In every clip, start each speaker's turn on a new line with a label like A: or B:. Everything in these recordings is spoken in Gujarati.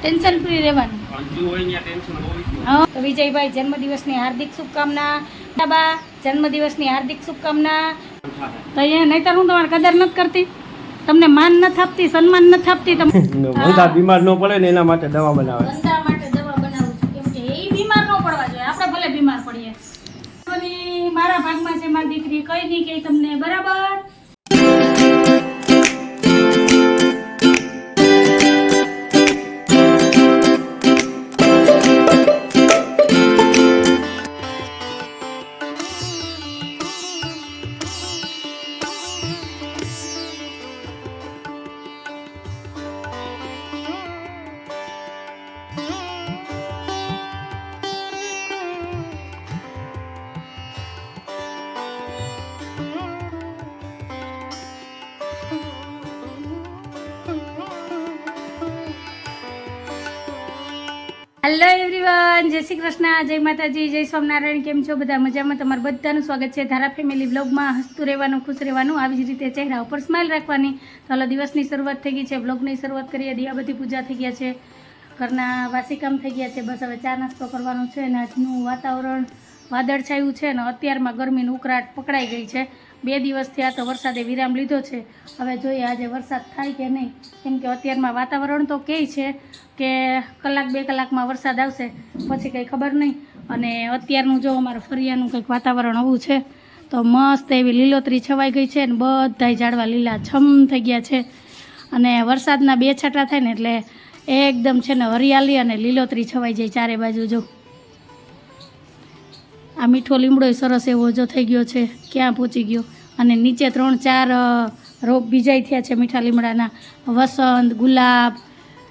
A: ટેન્શન ફ્રી રહેવાનું. તો વિજયભાઈ જન્મદિવસની હાર્દિક શુભકામના. બાબા જન્મદિવસની હાર્દિક શુભકામના. તો અહીંયા નહીતર હું તમારી કદર નથી કરતી. તમને માન નથી આપતી સન્માન નથી આપતી. તમને
B: બધા બીમાર ન પડે ને એના માટે દવા બનાવે.
A: ધંધા માટે દવા બનાવું છું. કેમ કે એ બીમાર ન પડવા જોઈએ. આપણે ભલે બીમાર પડીએ. મારા ભાગમાં છે મારી દીકરી. કઈ નહીં કે તમને બરાબર હેલો એવરીવન જય શ્રી કૃષ્ણ, જય માતાજી, જય સ્વામિનારાયણ, કેમ છો બધા? મજામાં? તમારું બધાનું સ્વાગત છે ધારા ફેમિલી બ્લોગમાં. હસતું રહેવાનું, ખુશ રહેવાનું, આવી જ રીતે ચહેરા ઉપર સ્માઇલ રાખવાની. તો હાલો દિવસની શરૂઆત થઈ ગઈ છે, બ્લોગની શરૂઆત કરીએ. દિયાબતી પૂજા થઈ ગયા છે, ઘરના વાસી કામ થઈ ગયા છે, બસ હવે ચા નાસ્તો કરવાનો છે અને આજનું વાતાવરણ વાદળછાયું છે અને અત્યારમાં ગરમીનું ઉકળાટ પકડાઈ ગઈ છે. બે દિવસથી આ તો વરસાદે વિરામ લીધો છે. હવે જોઈએ આજે વરસાદ થાય કે નહીં. કેમ કે અત્યારમાં વાતાવરણ તો કહે છે કે કલાક બે કલાકમાં વરસાદ આવશે, પછી કંઈ ખબર નહીં. અને અત્યારનું જો અમારે ફરિયાનું કંઈક વાતાવરણ આવું છે, તો મસ્ત એવી લીલોતરી છવાઈ ગઈ છે અને બધાય ઝાડવા લીલા છમ થઈ ગયા છે. અને વરસાદના બે છાંટા થાય ને એટલે એકદમ છે ને હરિયાળી અને લીલોતરી છવાઈ જાય ચારે બાજુ જો. આ મીઠો લીમડો સરસ એવો જો થઈ ગયો છે. ક્યાં પહોંચી ગયો? અને નીચે ત્રણ ચાર રોગ બીજાય થયા છે મીઠા લીમડાના. વસંત, ગુલાબ,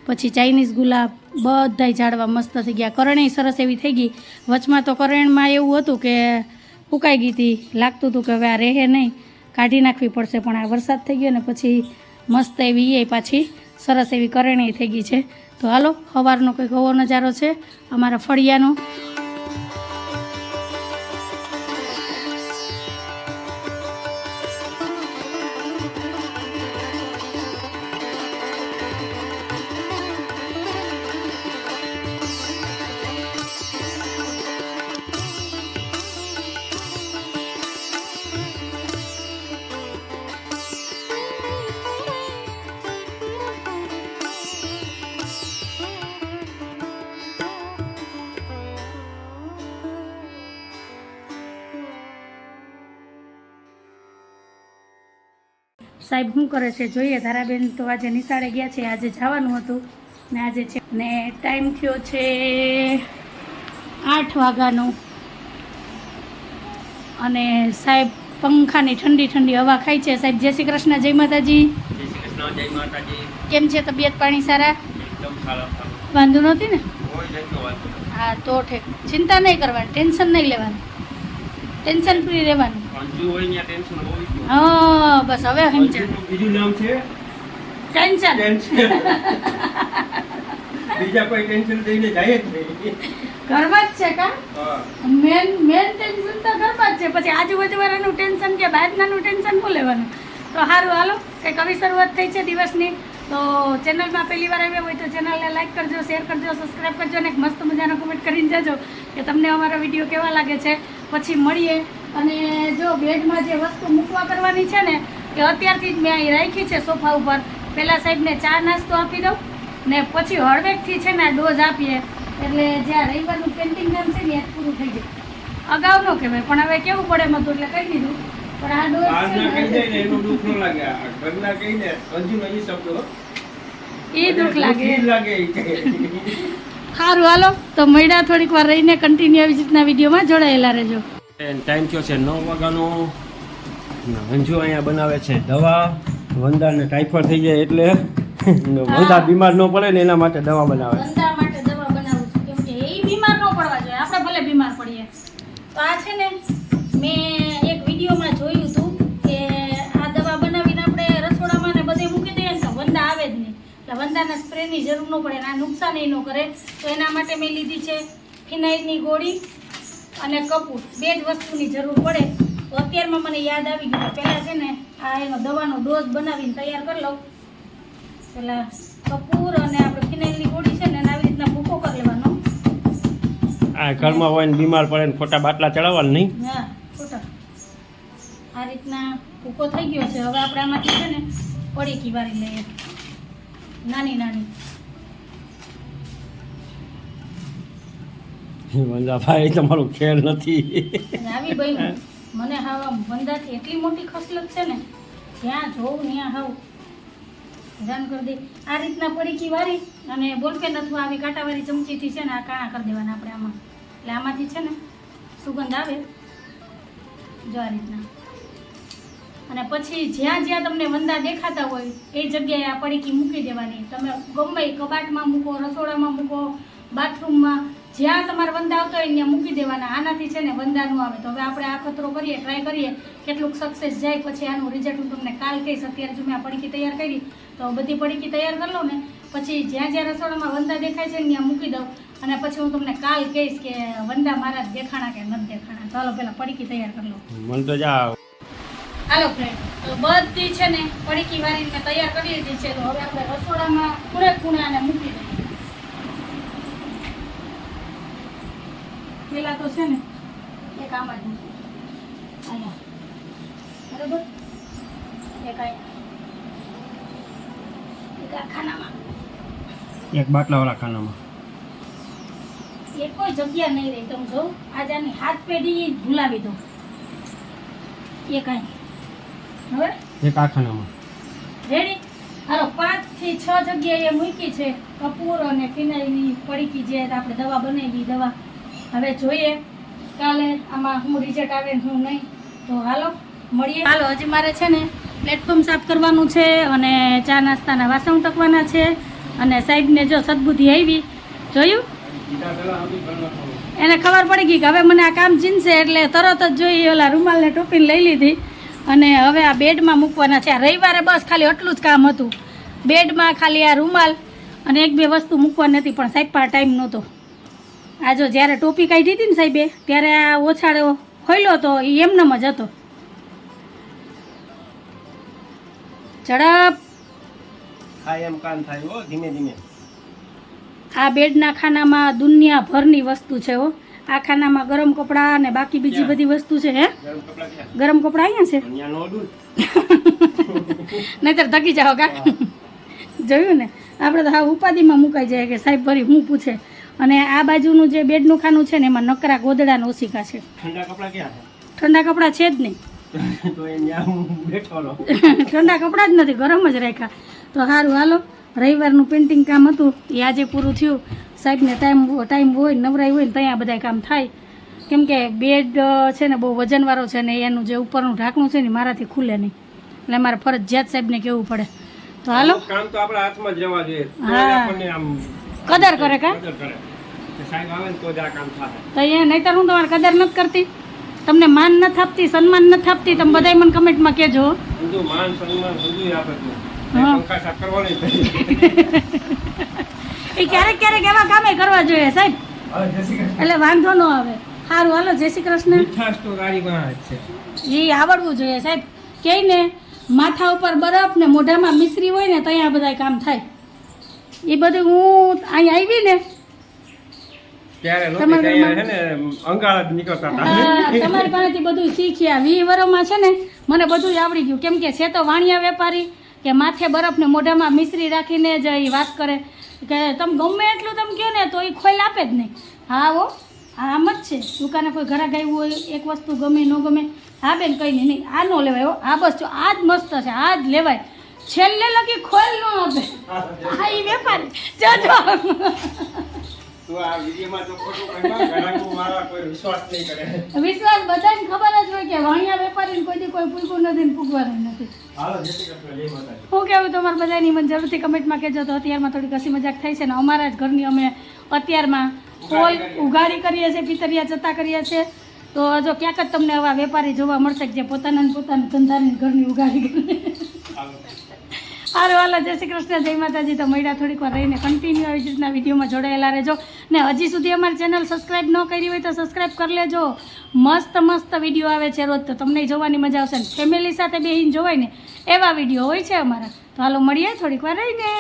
A: પછી ચાઇનીઝ ગુલાબ, બધાય ઝાડવા મસ્ત થઈ ગયા. કરણી સરસ એવી થઈ ગઈ. વચમાં તો કરણમાં એવું હતું કે ફૂંકાઈ ગઈ હતી. લાગતું હતું કે હવે આ રહે નહીં. કાઢી નાખવી પડશે, પણ આ વરસાદ થઈ ગયો ને પછી મસ્ત એવી એ પાછી. સરસ એવી કરણી થઈ ગઈ છે. તો હાલો સવારનો કંઈક હવો નજારો છે. અમારા ફળિયાનો સાહેબ શું કરે છે? જોઈએ ધારાબેન તો આજે નિશાળે ગયા છે આજે જવાનું હતું ને આજે છે ને ટાઈમ થયો છે આઠ વાગ્યાનો. અને સાહેબ પંખાની ઠંડી ઠંડી હવા ખાય છે. સાહેબ જય શ્રી કૃષ્ણ જય માતાજી. કેમ છે તબિયત પાણી સારા? વાંધો નહોતી ને. હા તો ઠીક. ચિંતા નહીં કરવાની ટેન્શન નહીં લેવાનું. ટેન્શન ફ્રી રહેવાનું. હા બસ હવે સમજા
C: બીજું નામ છે?
A: ટેન્શન
C: ટેન્શન બીજા કોઈ ટેન્શન લઈને જાય જ નહીં.
A: ઘરમાં જ છે કા? મેન મેન ટેન્શન તો ઘરમાં જ છે. પછી આજુબાજુવાળાનું ટેન્શન કે બહારનાનું ટેન્શન શું લેવાનું? તો સારું હાલો. કંઈક આવી શરૂઆત થઈ છે દિવસની. તો ચેનલમાં પહેલી વાર આવ્યા હોય તો ચેનલને લાઈક કરજો શેર કરજો સબસ્ક્રાઈબ કરજો અને એક મસ્ત મજાનો કમેન્ટ કરીને જજો કે તમને અમારા વીડિયો કેવા લાગે છે. પછી મળીએ. અને જો બેડમાં જે વસ્તુ મૂકવા કરવાની છે ને એ અત્યારથી જ મેં અહીં રાખી છે સોફા ઉપર. પહેલાં સાહેબને ચા નાસ્તો આપી દઉં ને પછી હળવેકથી છે ને આ ડોઝ આપીએ. એટલે જ્યાં રવિવારનું પેન્ટિંગ કામ છે ને એ પૂરું થઈ જાય. અગાઉ ન કહેવાય પણ હવે કેવું પડે એમ હતું એટલે કહી દીધું. પણ આ ડોઝ એ દુઃખ લાગે. સારું હાલો. તો મહિના થોડીક વાર રહીને કન્ટિન્યુ આવી રીતના વિડીયોમાં. જોડાયેલા રહેજો.
B: ટાઈમ થયો છે નવ વાગ્યાનો. અંજુ અહીંયા બનાવે છે દવા. વંદાને ટાઈફોઈડ થઈ જાય એટલે વંદા બીમાર ન પડે ને એના માટે દવા બનાવે
A: વંદા માટે દવા બનાવું છું. કેમ કે એ બીમાર ન પડવા જોઈએ. આપણે ભલે બીમાર પડીએ. તો આ છે ને મેં એક વિડીયોમાં જોયું હતું કે આ દવા બનાવીને આપણે રસોડામાં ને બધે મૂકી દઈએ ને તો વંદા આવે જ નહીં. એટલે વંદાના સ્પ્રેની જરૂર ન પડે અને આ નુકસાન એ ન કરે. તો એના માટે મેં લીધી છે ફિનાઇલની ગોળી. અને કપૂર બે જ વસ્તુની જરૂર પડે. તો અત્યારમાં મને યાદ આવી ગયું પહેલાં છે ને આ એનો દવાનો ડોઝ બનાવીને તૈયાર કરી લઉં. પેલા કપૂર અને આપણે ફિનાઇલની ગોળી છે ને આવી રીતના ભૂકો કરી લેવાનો.
B: આ ઘરમાં હોય ને બીમાર પડે ને ખોટા બાટલા ચડાવવાના નહીં?
A: હા ખોટા. આ રીતના ભૂકો થઈ ગયો છે. હવે આપણે આમાંથી છે ને પડી કીવારી લઈએ. નાની નાની.
B: વંદાભાઈ તમારો ખેર નથી.
A: આવી ભાઈ મને હાવ બંદાથી એટલી મોટી ખસલત છે ને જ્યાં જોઉં, ત્યાં હાવ. જાન કરી દે. આ રીતના પડીકી વારી અને બોલપેન અથવા આવી કાંટાવાળી ચમચીથી છે ને આ કાણા કરી દેવાના આપણે આમાં. એટલે આમાંથી છે ને સુગંધ આવે. જો આ રીતના. અને પછી જ્યાં જ્યાં તમને વંદા દેખાતા હોય, એ જગ્યાએ આ પડીકી મૂકી દેવાની. તમે ગમે કબાટમાં મૂકો, રસોડામાં મૂકો, બાથરૂમમાં જ્યાં તમારે વંદા આવતો હોય ત્યાં મૂકી દેવાના. આનાથી છે ને વંદા ન આવે. તો હવે આપણે આ ખતરો કરીએ ટ્રાય કરીએ. કેટલુંક સક્સેસ જાય પછી આનું રિઝલ્ટ હું તમને કાલ કહીશ. અત્યારે જો મેં આ પડીકી તૈયાર કરી તો બધી પડીકી તૈયાર કરી લઉં ને. પછી જ્યાં જ્યાં રસોડામાં વંદા દેખાય છે ને ત્યાં મૂકી દઉં. અને પછી હું તમને કાલ કહીશ કે વંદા મારા દેખાણા કે નથી દેખાણા. ચાલો પેલા પડીકી તૈયાર કરી લઉં.
B: મને તો જા
A: હાલો ફ્રેન્ડ તો બધી છે ને પડીકી વાળીને મેં તૈયાર કરી લીધી છે. તો હવે આપણે રસોડામાં ખૂણે આને મૂકી દઈએ. પેલા તો છે ને એક આમાં જ મૂકી. અહીંયા. બરાબર? એક એક આ ખાનામાં.
B: એક બાટલાવાળા ખાનામાં.
A: એ કોઈ જગ્યા નહીં રહી તમે જો આજે આની હાથ પેઢી ભૂલાવી દો. એ હવે
B: એક આ ખાનામાં.
A: રેડી હાલો પાંચથી છ જગ્યાએ મૂકી છે. કપૂર અને ફિનાઈલની પડીકી જે આપણે દવા બનાવી દવા હવે જોઈએ. કાલે આમાં હું રિઝલ્ટ આવે હું નહીં. તો હાલો, મળીએ. હાલો, હજી મારે છે ને પ્લેટફોર્મ સાફ કરવાનું છે અને ચા નાસ્તાના વાસણ ટકવાના છે. અને સાહેબને જો સદબુદ્ધિ આવી, જોયું. એને ખબર પડી ગઈ કે હવે મને આ કામ ચીનશે એટલે તરત જ જોઈ ઓલા રૂમાલને ટોપીને લઈ લીધી. અને હવે આ બેડમાં મૂકવાના છે. આ રવિવારે બસ ખાલી આટલું જ કામ હતું. બેડમાં ખાલી આ રૂમાલ અને એક બે વસ્તુ મૂકવાની હતી, પણ સાહેબ પાસે ટાઈમ નહોતો. આ જો જ્યારે ટોપી કાઢી હતી ને સાહેબે ત્યારે આ ઓછાળો ખોલ્યો હતો એ એમનેમ જ હતો. ઝડપ.
B: એમ કામ થાય હો ધીમે ધીમે.
A: આ બેડના ખાનામાં દુનિયાભરની વસ્તુ છે હો. આ ખાનામાં ગરમ કપડાં અને બાકી બીજી બધી વસ્તુ છે હે?
B: ગરમ કપડાં
A: અહીંયા છે? નહીતર થકી જાઓ કા? જોયું ને? આપણે તો હા ઉપાધિમાં મુકાઈ જાય કે સાહેબ ફરી હું પૂછે? અને આ બાજુનું જે બેડનું ખાનું છે ને એમાં નકરા ગોદડા ઓસિકા છે.
B: ઠંડા કપડાં ક્યાં
A: ઠંડા કપડાં છે જ નહીં. ઠંડા કપડાં જ નથી ગરમ જ રાખ્યા. તો સારું હાલો. રવિવારનું પેન્ટિંગ કામ હતું એ આજે પૂરું થયું. સાહેબને ટાઈમ ટાઈમ હોય નવરાઈ હોય ને ત્યાં બધા કામ થાય. કેમ કે બેડ છે ને બહુ વજનવાળો છે ને એનું જે ઉપરનું ઢાંકણું છે ને મારાથી ખુલે નહીં. એટલે મારે ફરજિયાત સાહેબને કહેવું પડે. તો હાલો.
B: કામ તો આપણા હાથમાં જ રહેવા જોઈએ.
A: હા.
B: આપણને
A: કદર કરે કા?
B: કદર કરે. કે સાહેબ આવે ને તો જ આ કામ થાય.
A: તો એ નહીતર હું તમારે કદર નથી કરતી. તમને માન ન થાપતી સન્માન ન થાપતી તમે બધાય મને કમેન્ટમાં કહેજો
B: બધું માન સન્માન બધું આપે તું પંખા સાફ કરવાની
A: એ ક્યારેક ક્યારેક એવા કામે કરવા જોઈએ સાહેબ. એટલે વાંધો ન આવે. સારું હાલો જય શ્રી કૃષ્ણ.
B: મીઠાશ તો ગાડી છે.
A: એ આવડવું જોઈએ સાહેબ. કે ને માથા ઉપર બરફ ને મોઢામાં મિશ્રી હોય ને ત્યાં બધા કામ થાય. એ બધું હું અહીં આવી ને
B: ત્યારે
A: તમારા
B: ત્યારે
A: ઘરમાં?
B: છે ને અંગાળા જ નીકળતા હતા.
A: તમારી પાસેથી બધું શીખ્યા. વી વરોમાં છે ને મને બધું આવડી ગયું. કેમ કે છે તો વાણિયા વેપારી કે માથે બરફ ને મોઢામાં મિશ્રી રાખીને જ એ વાત કરે. કે તમે ગમે એટલું તમે કહો ને તો એ ખોલ આપે જ નહીં. હા હો. આમ જ છે. દુકાને કોઈ ઘરાક આવ્યું હોય એક વસ્તુ ગમે ન ગમે હા બેન કંઈ નહીં. નહીં આ ન લેવાય હો. આ બસ જો આ જ મસ્ત છે આ જ લેવાય. છેલ્લે લગી ખોલ ન આપે. હા એ વેપારી. જો. વિશ્વાસ બધાને ખબર જ હોય કે વાણિયા વેપારીને કોઈ કોઈ પૂછવું નથી ને પૂગવાનું નથી. હું કેવું તમારે બધાની મને જરૂરથી કમેન્ટમાં કહેજો તો અત્યારમાં થોડી કસી મજાક થાય છે ને અમારા જ ઘરની અમે અત્યારમાં કોઈ ઉગાડી કરીએ. છીએ પિતરિયા જતા કરીએ છીએ. તો જો ક્યાંક જ તમને આવા વેપારી જોવા મળશે કે જે પોતાના પોતાના ધંધાની ઘરની ઉગાડી કરે. હારો હાલો, જય શ્રી કૃષ્ણ, જય માતાજી. તો મળ્યા થોડીક વાર રહીને કન્ટિન્યુ આવી રીતના વિડીયોમાં જોડાયેલા રહેજો. ને હજી સુધી અમારી ચેનલ સબસ્ક્રાઈબ ન કરી હોય તો સબસ્ક્રાઈબ કરી લેજો. મસ્ત મસ્ત વીડિયો આવે છે રોજ. તો તમને જોવાની મજા આવશે ને ફેમિલી સાથે બેહીને જોવાય ને એવા વીડિયો હોય છે અમારા. તો હાલો, મળીએ થોડીક વાર રહીને.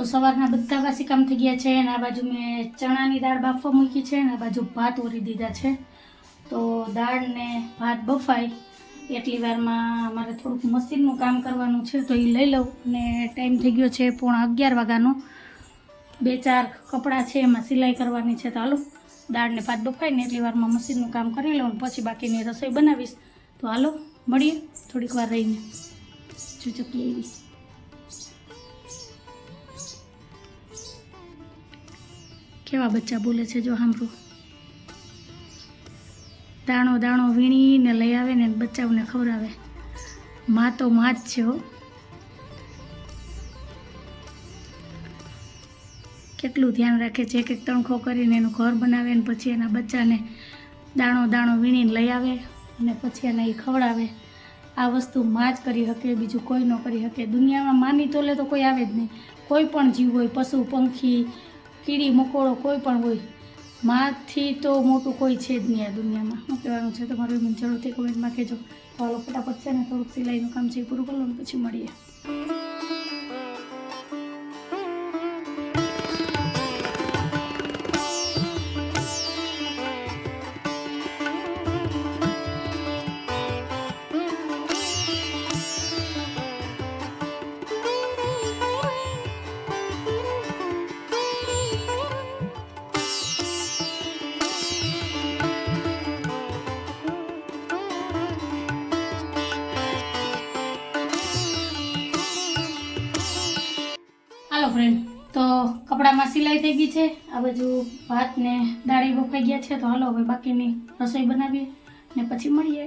A: તો સવારના બધા વાસી કામ થઈ ગયા છે અને આ બાજુ મેં ચણાની દાળ બાફવા મૂકી છે અને આ બાજુ ભાત ઓરી દીધા છે. તો દાળને ભાત બફાય એટલી વારમાં અમારે થોડુંક મશીનનું કામ કરવાનું છે તો એ લઈ લઉં અને ટાઈમ થઈ ગયો છે પોણા અગિયાર વાગ્યાનો. બે ચાર કપડાં છે એમાં સિલાઈ કરવાની છે તો હાલો, દાળને ભાત બફાય ને એટલી વારમાં મશીનનું કામ કરી લઉં પછી બાકીની રસોઈ બનાવીશ. તો હાલો, મળીએ થોડીક વાર રહીને. ચૂચકી એવી કેવા બચ્ચા બોલે છે જો સાંભળો દાણો દાણો વીણીને લઈ આવે ને બચ્ચાઓને ખવડાવે. માં તો માં જ છે હો. કેટલું ધ્યાન રાખે છે એક એક તણખો કરીને એનું ઘર બનાવે ને પછી એના બચ્ચાને દાણો દાણો વીણીને લઈ આવે અને પછી એને એ ખવડાવે. આ વસ્તુ માં જ કરી શકે, બીજું કોઈ ન કરી શકે. દુનિયામાં માની તોલે તો કોઈ આવે જ નહીં. કોઈ પણ જીવ હોય, પશુ, પંખી કીડી મકોડો કોઈ પણ હોય, માથી તો મોટું કોઈ છે જ નહીં આ દુનિયામાં. શું કહેવાનું છે તમારું મને જરૂરથી કમેન્ટમાં કહેજો. તો ફટાફટ છે ને થોડુંક સિલાઈનું કામ છે એ પૂરું કરી પછી મળીએ. કપડામાં સિલાઈ થઈ ગઈ છે. આ બાજુ ભાત ને દાળી બફાઈ ગયા છે. તો હાલો હવે બાકીની રસોઈ બનાવીએ ને પછી મળીએ.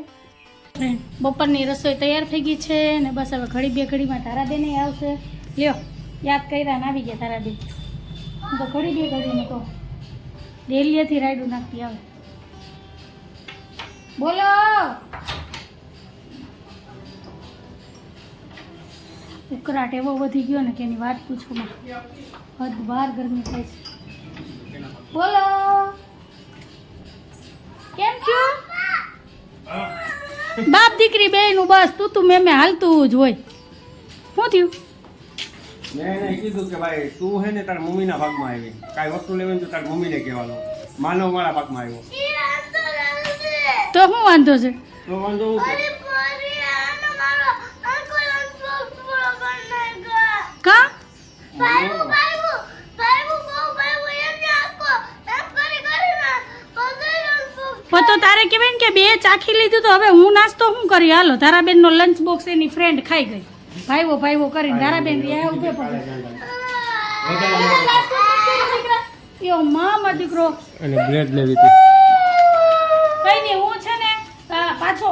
A: બપોરની રસોઈ તૈયાર થઈ ગઈ છે ને બસ હવે ઘડી બે ઘડીમાં તારાબેન આવશે. લ્યો, યાદ કર્યા ને આવી ગયા હું તો ઘડી બે ઘડીમાં તો ડેલીએથી રાયડું નાખતી આવે. બોલો! ઉકળાટ એવો વધી ગયો ને કે એની વાત પૂછો માં હદ બહાર ગરમી થાય છે. બોલો. કેમ છો? બાપ દીકરી બે નું બસ તું તું મેં મેં હાલતું જ હોય. શું થયું?
B: મેં એને કીધું કે ભાઈ તું હે ને તારા મમ્મીના ભાગમાં આવી. કાંઈ વસ્તુ લેવાની તો તારા મમ્મીને કહેવાનું. માનવ મારા ભાગમાં આવ્યો.
A: તો શું વાંધો છે?
B: તો વાંધો હું કે
A: કા પણ તો તારે કેવાય ને કે બે ચાખી લીધું તો હવે હું નાસ્તો શું કરી? હાલો તારાબેનનો લંચ બોક્સ એની ફ્રેન્ડ ખાઈ ગઈ. ભાઈવો ભાઈવો કરીને ધારાબેન રિયા ઉભે પડે યો મામા દીકરો.
B: અને બ્રેડ લેવી હતી.
A: કઈ નહીં હું છે ને પાછો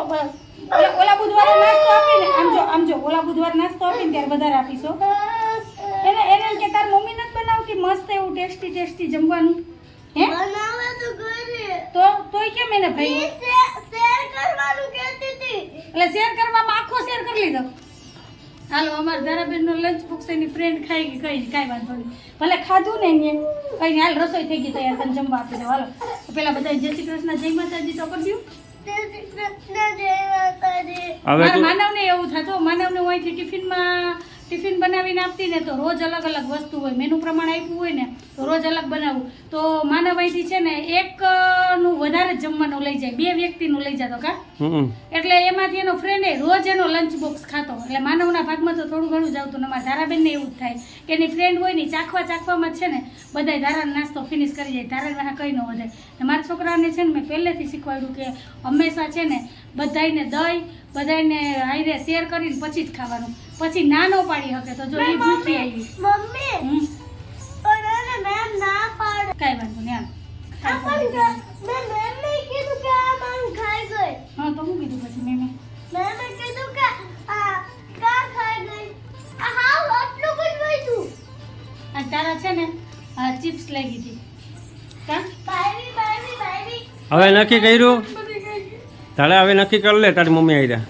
A: ઓલા બુધવારે નાસ્તો આપીને આમ જો આમ જો ઓલા બુધવારે નાસ્તો આપીને ત્યારે વધારે આપીશો એમ તાર મમ્મી નથી બનાવતી? મસ્ત એવું ટેસ્ટી ટેસ્ટી જમવાનું. હે? તો તોય કેમ એને ભાઈ? એટલે શેર કરવામાં આખો શેર કરી લીધો. હાલો અમારા ધારાબેનનો લંચ બોક્સ એની ફ્રેન્ડ ખાઈ ગઈ કઈ કઈ વાંધો નહીં. ભલે ખાધું ને એને. કઈ હાલ રસોઈ થઈ ગઈ તૈયાર તને જમવા આપી દો હાલો પેલા બધા જય શ્રી કૃષ્ણ જય માતાજી તો કરી દઉં.
B: હવે તું
A: માનવને એવું થતું માનવને અહીંથી ટિફિનમાં ટિફિન બનાવીને આપતી ને તો રોજ અલગ અલગ વસ્તુ હોય. મેનુ પ્રમાણે આપ્યું હોય ને તો રોજ અલગ બનાવું. તો માનવ અહીંથી છે ને એક નું વધારે જ જમવાનું લઈ જાય. બે વ્યક્તિનું લઈ જતો કા? એટલે એમાંથી એનો ફ્રેન્ડ રોજ એનો લંચ બોક્સ ખાતો. એટલે માનવના ભાગમાં તો થોડું ઘણું જ આવતું ને અમારા ધારાબેનને એવું જ થાય. કે એની ફ્રેન્ડ હોય ને ચાખવા ચાખવામાં છે ને બધાય ધારાનો નાસ્તો ફિનિશ કરી જાય. ધારા વાહ કંઈ ન વધે. મારા છોકરાને છે ને મેં પહેલેથી શીખવાડ્યું કે હંમેશા છે ને બધાયને દહીં બધાયને હાઈરે શેર કરીને પછી જ ખાવાનું. પછી ના ન પાડી શકે તો જો એ ભૂખી આવી પાડ. ખાવાનું વાંધો નહીં હાલ. ખાઈ ગઈ. હા તો હું કીધું પછી મેં મેં આ તારા છે ને ચિપ્સ લઈ ગઈ હતી કા
B: હવે નક્કી કર્યું? તારે હવે નક્કી કરી લે, તારી મમ્મી આવ્યા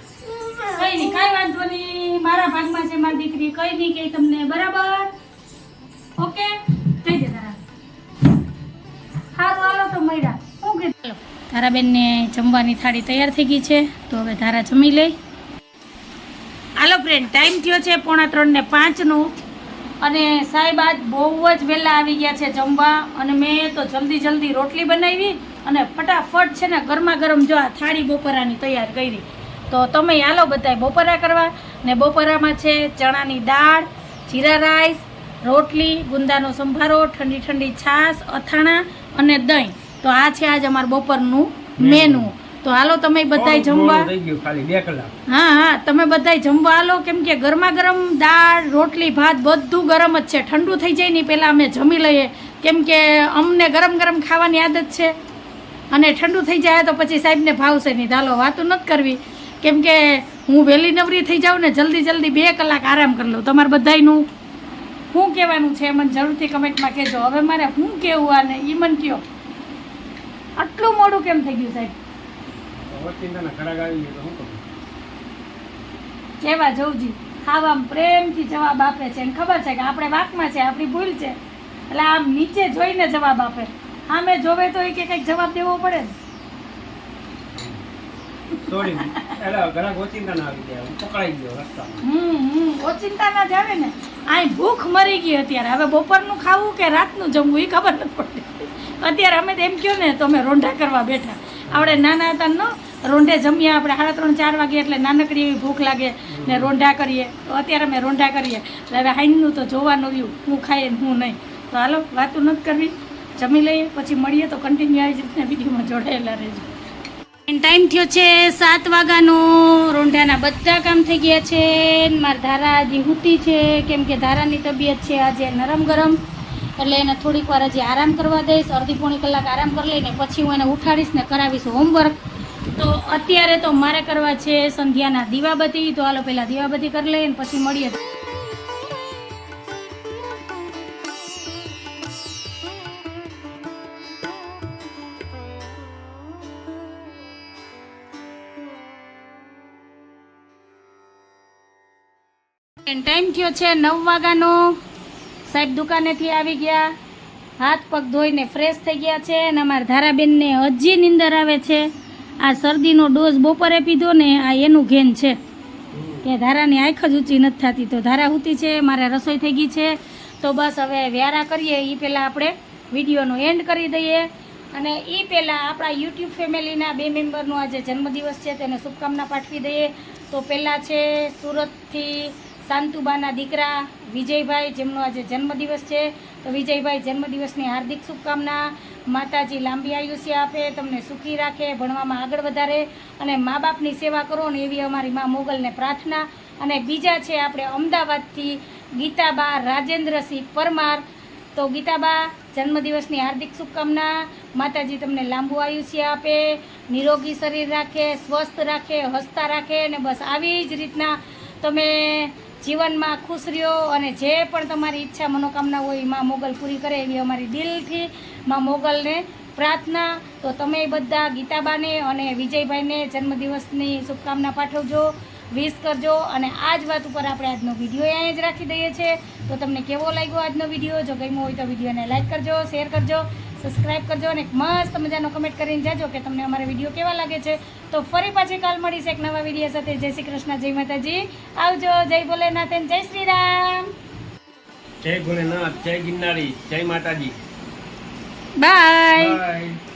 A: કઈ નહીં કઈ વાંધો નહીં મારા ભાગમાં છે, મારી દીકરી. કઈ નહીં કે તમને બરાબર? ઓકે? તારાબેનને જમવાની થાળી તૈયાર થઈ ગઈ છે, તો હવે ધારા જમી લઈ હાલો ફ્રેન્ડ ટાઈમ થયો છે પોણા ત્રણ ને પાંચનો. અને સાહેબ આજ બહુ જ વહેલા આવી ગયા છે જમવા. અને મેં તો જલ્દી જલ્દી રોટલી બનાવી. અને ફટાફટ છે ને ગરમા ગરમ જો આ થાળી બપોરાની તૈયાર કરી. તો તમે હાલો બધાય બપોરા કરવા. ને બપોરામાં છે ચણાની દાળ જીરા રાઈસ રોટલી ગુંદાનો સંભારો ઠંડી ઠંડી છાશ અથાણા અને દહીં. તો આ છે આજ અમારે બપોરનું મેનુ. તો હાલો તમે
B: બધા
A: જમવા. હા હા તમે બધાય જમવા આલો કેમ કે ગરમા ગરમ દાળ રોટલી ભાત બધું ગરમ જ છે. ઠંડુ થઈ જાય ને પહેલાં અમે જમી લઈએ. કેમ કે અમને ગરમ ગરમ ખાવાની આદત છે. અને ઠંડુ થઈ જાય તો પછી સાહેબને ભાવશે નહીં. ચાલો વાતું નથી કરવી. કેમ કે હું વહેલી નવરી થઈ જાઉં ને જલ્દી જલ્દી બે કલાક આરામ કરી લઉં. તમારે બધાયનું શું કહેવાનું છે મને જરૂરથી કમેન્ટમાં કહેજો. હવે મારે શું કહેવું આને? એ મને કહો આટલું મોડું કેમ થઈ ગયું સાહેબ? કેવા જવજી ખાવામાં પ્રેમથી જવાબ આપે છે. અને ખબર છે કે આપણે વાકમાં છે આપણી ભૂલ છે. એટલે આમ નીચે જોઈને જવાબ આપે. આમે જોવે તો એ કે કંઈક જવાબ દેવો પડે ને.
B: સોરી એટલે ઘરાક ઓચિંતાના આવી ગયા. પકડાઈ ગયો રસ્તામાં.
A: હમ હમ ઓચિંતાના ના જાવે ને. આય ભૂખ મરી ગઈ અત્યારે. હવે બપોરનું ખાવું કે રાતનું જમવું એ ખબર નથી પડતી અત્યારે અમે તો એમ કહો ને તો અમે રોંઢા કરવા બેઠા. આપણે નાના હતા નો રોંઢે જમીએ આપણે સાડા ત્રણ ચાર વાગે એટલે નાનકડી એવી ભૂખ લાગે ને રોંઢા કરીએ. તો અત્યારે અમે રોંઢા કરીએ. એટલે હવે હાઈનનું તો જોવાનું રહ્યું. હું ખાઈએ ને હું નહીં. તો હાલો વાતું નથી કરવી. જમી લઈએ, પછી મળીએ તો કન્ટિન્યુ આવી જ રીતના વિડીયોમાં જોડાયેલા રહેજો. ટાઈમ થયો છે સાત વાગ્યાનો. રોંઢાના બધા કામ થઈ ગયા છે. મારી ધારા હજી હુતી છે. કેમ કે ધારાની તબિયત છે આજે નરમ ગરમ. એટલે એને થોડીક વાર હજી આરામ કરવા દઈશ. અડધી પોણી કલાક આરામ કરી લઈને પછી હું એને ઉઠાડીશ ને કરાવીશ હોમવર્ક તો અત્યારે તો મારે કરવા છે સંધ્યાના દીવાબત્તી. તો હાલો પહેલાં દીવાબત્તી કરી લઈએ પછી મળીએ. ટાઈમ થયો છે નવ વાગ્યાનો. સાહેબ દુકાનેથી આવી ગયા. હાથ પગ ધોઈને ફ્રેશ થઈ ગયા છે અને અમારા ધારાબેનને હજી નીંદર આવે છે. આ શરદીનો ડોઝ બપોરે પીધો ને આ એનું ઘેન છે. કે ધારાની આંખ જ ઊંચી નથી થતી. તો ધારા ઊંચી છે, મારે રસોઈ થઈ ગઈ છે. તો બસ હવે વ્યારા કરીએ. એ પહેલાં આપણે વિડીયોનો એન્ડ કરી દઈએ. અને એ પહેલાં આપણા યુટ્યુબ ફેમિલીના બે મેમ્બરનો આજે જન્મદિવસ છે તેને શુભકામના પાઠવી દઈએ. તો પહેલાં છે સુરતથી શાંતુબાના દીકરા વિજયભાઈ, જેમનો આજે જન્મદિવસ છે. તો વિજયભાઈ, જન્મદિવસની હાર્દિક શુભકામના. માતાજી લાંબી આયુષ્ય આપે, તમને સુખી રાખે, ભણવામાં આગળ વધારે અને મા બાપની સેવા કરો ને એવી અમારી મા મોગલને પ્રાર્થના. અને બીજા છે આપણે અમદાવાદથી ગીતાબા રાજેન્દ્રસિંહ પરમાર. તો ગીતાબા, જન્મદિવસની હાર્દિક શુભકામના. માતાજી તમને લાંબુ આયુષ્ય આપે, નિરોગી શરીર રાખે, સ્વસ્થ રાખે, હસતા રાખે અને બસ આવી જ રીતના તમે જીવનમાં ખુશ રહ્યો અને જે પણ તમારી ઈચ્છા મનોકામના હોય, માં મોગલ પૂરી કરે એવી અમારી દિલથી માં મોગલને પ્રાર્થના. તો તમે બધા ગીતાબાને અને વિજયભાઈને જન્મદિવસની શુભકામના પાઠવજો, વિશ કરજો અને આ જ વાત ઉપર આપણે આજનો વીડિયો અહીંયા જ રાખી દઈએ છીએ. તો તમને કેવો લાગ્યો આજનો વીડિયો? જો ગમ્યો હોય તો વિડીયોને લાઈક કરજો, શેર કરજો. સબસ્ક્રાઈબ કરજો અને એક મસ્ત મજાનો કમેન્ટ કરીને જાજો કે તમને અમારા વીડિયો કેવા લાગે છે. તો ફરી પાછી કાલ મળીશ એક નવા વીડિયો સાથે. જય શ્રી કૃષ્ણ જય માતાજી. આવજો જય ભોલેનાથ જય શ્રી રામ.
B: જય ભોલેનાથ જય ગિરનારી જય માતાજી. બાય